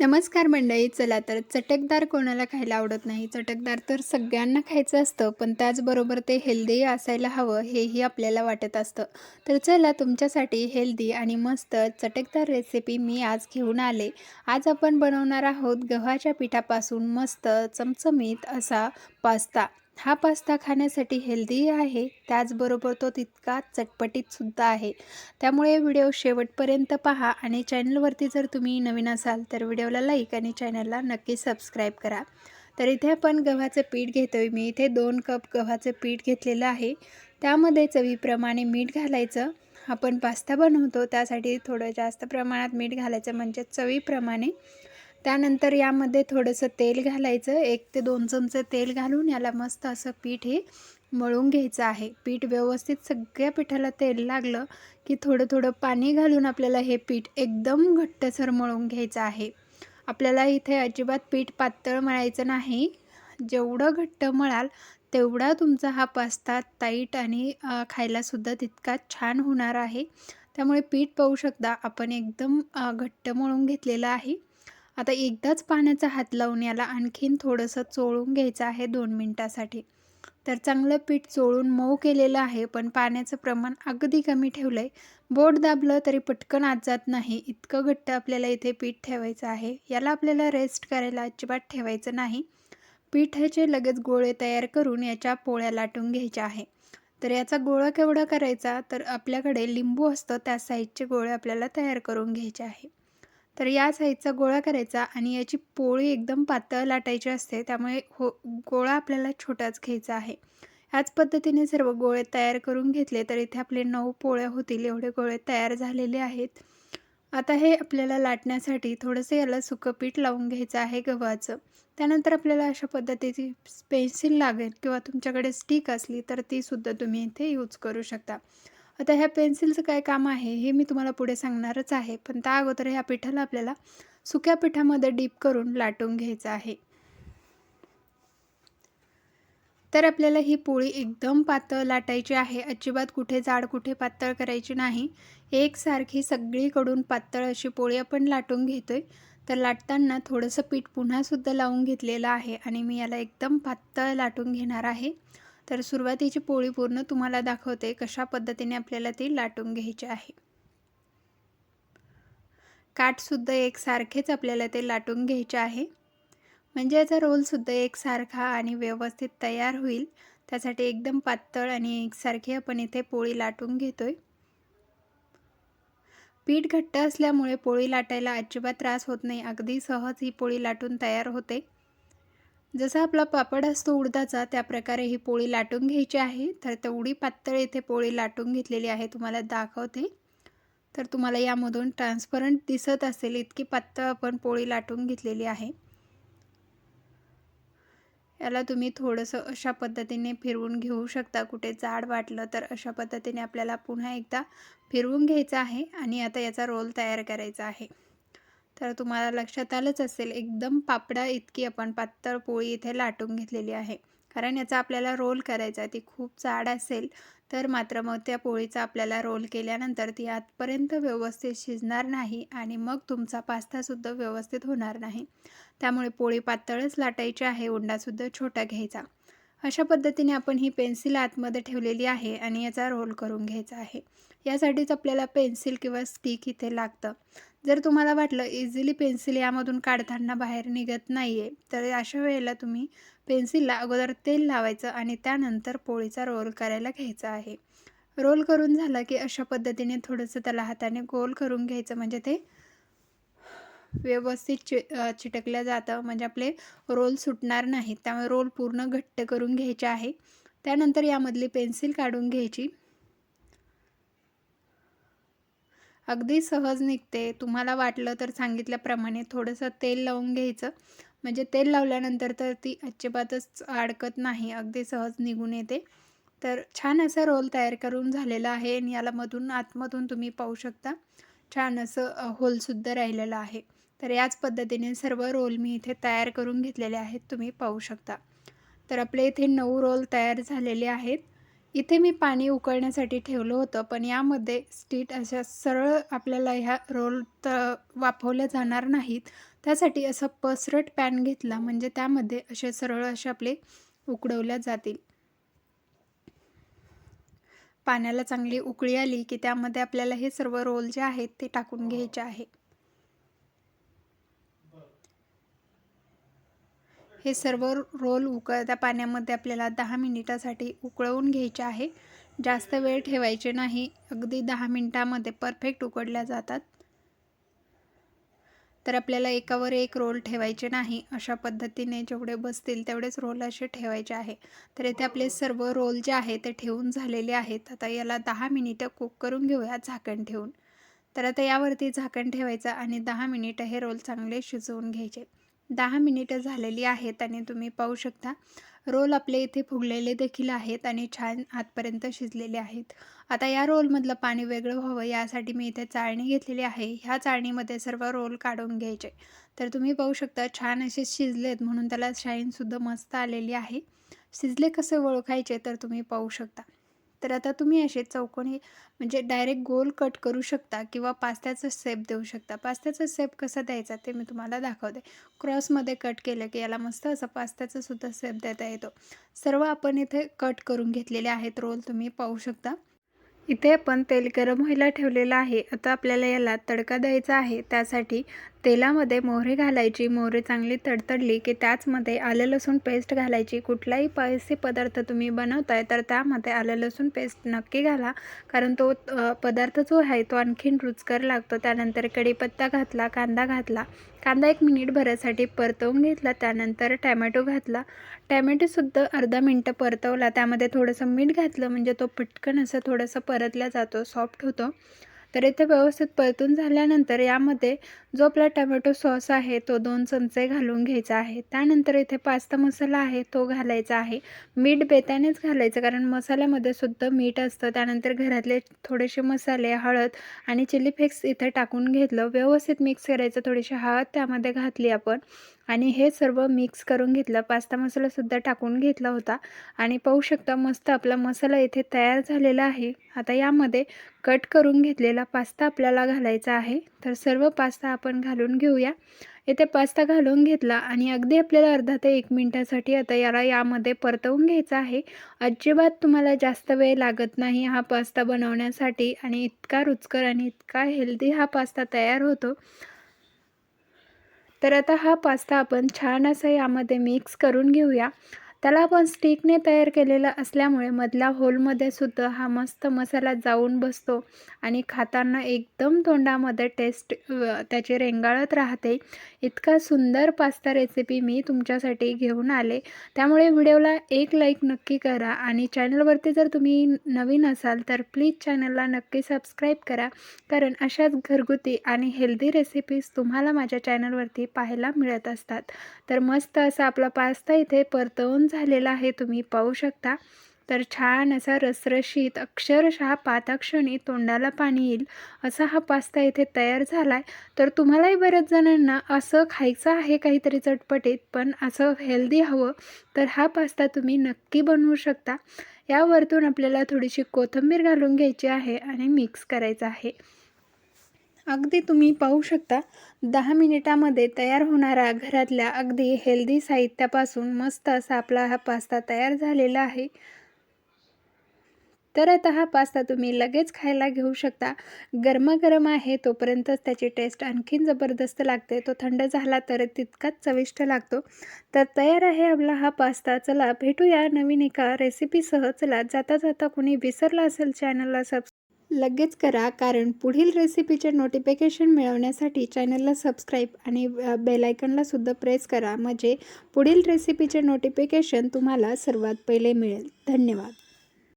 नमस्कार मंडळी चला तर चटकदार कोणाला खायला आवडत नाही चटकदार तर सगळ्यांना खायचं असतं पण त्याचबरोबर ते हेल्दी असायला हवं हेही आपल्याला वाटत असतं. तर चला तुमच्यासाठी हेल्दी आणि मस्त चटकदार रेसिपी मी आज घेऊन आले. आज आपण बनवणार आहोत गव्हाच्या पिठापासून मस्त चमचमीत असा पास्ता. हा पास्ता खाण्यासाठी हेल्दी आहे त्याचबरोबर तो तितका चटपटीतसुद्धा आहे. त्यामुळे व्हिडिओ शेवटपर्यंत पहा आणि चॅनलवरती जर तुम्ही नवीन असाल तर व्हिडिओला लाईक आणि चॅनलला नक्की सबस्क्राईब करा. तर इथे आपण गव्हाचं पीठ घेतो आहे मी इथे दोन कप गव्हाचं पीठ घेतलेलं आहे. त्यामध्ये चवीप्रमाणे मीठ घालायचं. आपण पास्ता बनवतो त्यासाठी थोडं जास्त प्रमाणात मीठ घालायचं म्हणजे चवीप्रमाणे त्यानंतर यामध्ये थोडंसं तेल घालायचं. एक ते दोन चमचे तेल घालून याला मस्त असं पीठ हे मळून घ्यायचं आहे. पीठ व्यवस्थित सगळ्या पिठाला तेल लागलं की थोडं थोडं पाणी घालून आपल्याला हे पीठ एकदम घट्टसर मळून घ्यायचं आहे. आपल्याला इथे अजिबात पीठ पातळ मळायचं नाही. जेवढं घट्ट मळाल तेवढा तुमचा हा पास्ता ताईट आणि खायलासुद्धा तितका छान होणार आहे. त्यामुळे पीठ पाहू शकता आपण एकदम घट्ट मळून घेतलेलं आहे. आता एकदाच पाण्याचा हात लावून याला आणखीन थोडंसं चोळून घ्यायचं आहे दोन मिनटासाठी. तर चांगलं पीठ चोळून मऊ केलेलं आहे पण पाण्याचं प्रमाण अगदी कमी ठेवलं आहे बोट दाबलं तरी पटकन आत जात नाही. इतकं घट्ट आपल्याला इथे पीठ ठेवायचं आहे. याला आपल्याला रेस्ट करायला अजिबात ठेवायचं नाही. पीठाचे लगेच गोळे तयार करून याच्या पोळ्या लाटून घ्यायच्या आहे. तर याचा गोळा केवढा करायचा? तर आपल्याकडे लिंबू असतं त्या साईजचे गोळे आपल्याला तयार करून घ्यायचे आहे. तर या साईजचा गोळा करायचा आणि याची पोळी एकदम पातळ लाटायची असते त्यामुळे हो गोळा आपल्याला छोटाच घ्यायचा आहे. याच पद्धतीने सर्व गोळे तयार करून घेतले तर इथे आपले नऊ पोळ्या होतील एवढे गोळे तयार झालेले आहेत. आता हे आपल्याला लाटण्यासाठी थोडंसं याला सुकं पीठ लावून घ्यायचं आहे गव्हाचं. त्यानंतर आपल्याला अशा पद्धतीची पेन्सिल लागेल किंवा तुमच्याकडे स्टिक असली तर तीसुद्धा तुम्ही इथे यूज करू शकता. आता ह्या पेन्सिलचं काय काम आहे हे मी तुम्हाला पुढे सांगणारच आहे. पण त्या अगोदर ह्या पिठाला आपल्याला सुक्या पिठामध्ये डीप करून लाटून घ्यायचं आहे. तर आपल्याला ही पोळी एकदम पातळ लाटायची आहे. अजिबात कुठे जाड कुठे पातळ करायची नाही. एकसारखी सगळीकडून पातळ अशी पोळी आपण लाटून घेतोय. तर लाटताना थोडंसं पीठ पुन्हासुद्धा लावून घेतलेलं आहे आणि मी याला एकदम पातळ लाटून घेणार आहे. तर सुरुवातीची पोळी पूर्ण तुम्हाला दाखवते कशा पद्धतीने आपल्याला ती लाटून घ्यायची आहे. काठसुद्धा एकसारखेच आपल्याला ते लाटून घ्यायचे आहे. म्हणजे याचा रोलसुद्धा एकसारखा आणि व्यवस्थित तयार होईल. त्यासाठी एकदम पातळ आणि एकसारखी आपण इथे पोळी लाटून घेतोय. पीठ घट्ट असल्यामुळे पोळी लाटायला अजिबात त्रास होत नाही. अगदी सहज ही पोळी लाटून तयार होते. जसा आपला पापड असतो उडदाचा त्या प्रकारे ही पोळी लाटून घ्यायची आहे. तर तेवढी पातळ इथे पोळी लाटून घेतलेली आहे. तुम्हाला दाखवते. तर तुम्हाला यामधून ट्रान्सपरंट दिसत असेल इतकी पातळ आपण पोळी लाटून घेतलेली आहे. याला तुम्ही थोडंसं अशा पद्धतीने फिरवून घेऊ शकता. कुठे जाड वाटलं तर अशा पद्धतीने आपल्याला पुन्हा एकदा फिरवून घ्यायचं आहे आणि आता याचा रोल तयार करायचा आहे. तर तुम्हाला लक्षात आलंच असेल एकदम पापडा इतकी आपण पातळ पोळी इथे लाटून घेतलेली आहे. कारण याचा आपल्याला रोल करायचा ती खूप जाड असेल तर मात्र मग त्या पोळीचा आपल्याला रोल केल्यानंतर ती आतपर्यंत व्यवस्थित शिजणार नाही आणि मग तुमचा पास्तासुद्धा व्यवस्थित होणार नाही. त्यामुळे पोळी पातळच लाटायची आहे उंडासुद्धा छोटा घ्यायचा. अशा पद्धतीने आपण ही पेन्सिल आतमध्ये ठेवलेली आहे आणि याचा रोल करून घ्यायचा आहे. यासाठीच आपल्याला पेन्सिल किंवा स्टिक इथे लागतं. जर तुम्हाला वाटलं इझिली पेन्सिल यामधून काढताना बाहेर निघत नाही आहे तर अशा वेळेला तुम्ही पेन्सिलला अगोदर तेल लावायचं आणि त्यानंतर पोळीचा रोल करायला घ्यायचा आहे. रोल करून झाला की अशा पद्धतीने थोडंसं त्याला हाताने गोल करून घ्यायचं म्हणजे ते व्यवस्थित चि चिटकलं जातं. म्हणजे आपले रोल सुटणार नाहीत. त्यामुळे रोल पूर्ण घट्ट करून घ्यायचे आहे. त्यानंतर यामधली पेन्सिल काढून घ्यायची. अगदी सहज निघते. तुम्हाला वाटलं तर सांगितल्याप्रमाणे थोडंसं तेल लावून घ्यायचं. म्हणजे तेल लावल्यानंतर तर ती अजिबातच अडकत नाही. अगदी सहज निघून येते. तर छान असा रोल तयार करून झालेला आहे. आणि याला मधून आतमधून तुम्ही पाहू शकता. छान असं होलसुद्धा राहिलेलं आहे. तर याच पद्धतीने सर्व रोल मी इथे तयार करून घेतलेले आहेत तुम्ही पाहू शकता. तर आपले इथे नऊ रोल तयार झालेले आहेत. इथे मी पाणी उकळण्यासाठी ठेवलं होतं पण यामध्ये स्टीट अशा सरळ आपल्याला ह्या रोल तर वाफवल्या जाणार नाहीत. त्यासाठी असं पसरट पॅन घेतला म्हणजे त्यामध्ये असे सरळ असे आपले उकडवल्या जातील. पाण्याला चांगली उकळी आली की त्यामध्ये आपल्याला हे सर्व रोल जे आहेत ते टाकून घ्यायचे आहे. हे सर्व रोल उकळत्या पाण्यामध्ये आपल्याला दहा मिनिटासाठी उकळवून घ्यायचे आहे. जास्त वेळ ठेवायचे नाही. अगदी दहा मिनिटामध्ये परफेक्ट उकडल्या जातात. तर आपल्याला एकावर एक रोल ठेवायचे नाही. अशा पद्धतीने जेवढे बसतील तेवढेच रोल असे ठेवायचे आहे. तर येथे आपले सर्व रोल जे आहे ते ठेवून झालेले आहेत. आता याला दहा मिनिटं कुक करून घेऊया झाकण ठेवून. तर आता यावरती झाकण ठेवायचं आणि दहा मिनिटं हे रोल चांगले शिजवून घ्यायचे. दहा मिनिटं झालेली आहेत आणि तुम्ही पाहू शकता. रोल आपले इथे फुगलेले देखील आहेत आणि छान आतपर्यंत शिजलेले आहेत. आता या रोलमधलं पाणी वेगळं व्हावं यासाठी मी इथे चाळणी घेतलेली आहे. ह्या चाळणीमध्ये सर्व रोल काढून घ्यायचे. तर तुम्ही पाहू शकता छान असे शिजलेत म्हणून त्याला शाईनसुद्धा मस्त आलेली आहे. शिजले कसे ओळखायचे तर तुम्ही पाहू शकता. तर आता तुम्ही असे चौकोनी म्हणजे डायरेक्ट गोल कट करू शकता किंवा पास्त्याचा सेप देऊ शकता. पास्त्याचा सेप कसा द्यायचा ते मी तुम्हाला दाखवते. क्रॉसमध्ये कट केलं की याला मस्त असं पास्त्याचा सुद्धा सेप देता येतो. सर्व आपण इथे कट करून घेतलेले आहेत. रोल तुम्ही पाहू शकता. इथे आपण तेल गरम व्हायला ठेवलेलं आहे. आता आपल्याला याला तडका द्यायचा आहे. त्यासाठी तेलामध्ये मोहरी घालायची. मोहरी चांगली तडतडली की त्याचमध्ये आलं लसूण पेस्ट घालायची. कुठलाही पैसे पदार्थ तुम्ही बनवताय तर त्यामध्ये आलं लसूण पेस्ट नक्की घाला. कारण तो पदार्थ जो आहे तो आणखीन रुचकर लागतो. त्यानंतर कढीपत्ता घातला कांदा घातला. कांदा एक मिनिट भरासाठी परतवून घेतला. त्यानंतर टॅमॅटो घातला. टॅमॅटोसुद्धा अर्धा मिनटं परतवला. त्यामध्ये थोडंसं मीठ घातलं. म्हणजे तो पटकन असं थोडंसं परतला जातो. सॉफ्ट होतो. तर इथे व्यवस्थित परतून झाल्यानंतर यामध्ये जो आपला टमॅटो सॉस आहे तो दोन चमचे घालून घ्यायचा आहे. त्यानंतर इथे पास्ता मसाला आहे तो घालायचा आहे. मीठ बेतानेच घालायचं कारण मसाल्यामध्ये सुद्धा मीठ असतं. त्यानंतर घरातले थोडेसे मसाले हळद आणि चिली फ्लेक्स इथे टाकून घेतलं. व्यवस्थित मिक्स करायचं थोडीशी हळद त्यामध्ये घातली आपण. आणि हे सर्व मिक्स करून घेतलं. पास्ता मसालासुद्धा टाकून घेतला होता. आणि पाहू शकता मस्त आपला मसाला इथे तयार झालेला आहे. आता यामध्ये कट करून घेतलेला पास्ता आपल्याला घालायचा आहे. तर सर्व पास्ता आपण घालून घेऊया. इथे पास्ता घालून घेतला आणि अगदी आपल्याला अर्धा ते एक मिनटासाठी आता याला यामध्ये परतवून घ्यायचा आहे. अजिबात तुम्हाला जास्त वेळ लागत नाही हा पास्ता बनवण्यासाठी आणि इतका रुचकर आणि इतका हेल्दी हा पास्ता तयार होतो. तर आता हा पास्ता आपण छान असा यामध्ये मिक्स करून घेऊया. त्याला आपण स्टिकने तयार केलेला असल्यामुळे मधल्या होलमध्ये सुद्धा हा मस्त मसाला जाऊन बसतो आणि खाताना एकदम तोंडामध्ये टेस्ट त्याची रेंगाळत राहते. इतका सुंदर पास्ता रेसिपी मी तुमच्यासाठी घेऊन आले. त्यामुळे व्हिडिओला एक लाईक नक्की करा आणि चॅनलवरती जर तुम्ही नवीन असाल तर प्लीज चॅनलला नक्की सबस्क्राईब करा. कारण अशाच घरगुती आणि हेल्दी रेसिपीज तुम्हाला माझ्या चॅनलवरती पाहायला मिळत असतात. तर मस्त असा आपला पास्ता इथे परतवून झालेला आहे तुम्ही पाहू शकता. तर छान असा रसरशीत अक्षरशः पाताक्षणी तोंडाला पाणी येईल असा हा पास्ता इथे तयार झाला आहे तर तुम्हालाही बऱ्याच जणांना असं खायचं आहे काहीतरी चटपटीत पण असं हेल्दी हवं तर हा पास्ता तुम्ही नक्की बनवू शकता. यावरतून आपल्याला थोडीशी कोथिंबीर घालून घ्यायची आहे आणि मिक्स करायचं आहे. अगदी तुम्ही पाहू शकता दहा मिनिटामध्ये तयार होणारा घरातल्या अगदी हेल्दी साहित्यापासून मस्त असा आपला हा पास्ता तयार झालेला आहे. तर आता हा पास्ता तुम्ही लगेच खायला घेऊ शकता. गरमागरम आहे तोपर्यंतच त्याची टेस्ट आणखीन जबरदस्त लागते. तो थंड झाला तर तितकाच चविष्ट लागतो. तर तयार आहे आपला हा पास्ता चला भेटूया नवीन एका रेसिपीसह चला जाता जाता कुणी विसरला असेल चॅनलला सबस्क्राईब लगेच करा कारण पुढील रेसिपीचे नोटिफिकेशन मिळवण्यासाठी चॅनलला सबस्क्राईब आणि बेलायकनला सुद्धा प्रेस करा. म्हणजे पुढील रेसिपीचे नोटिफिकेशन तुम्हाला सर्वात पहिले मिळेल. धन्यवाद.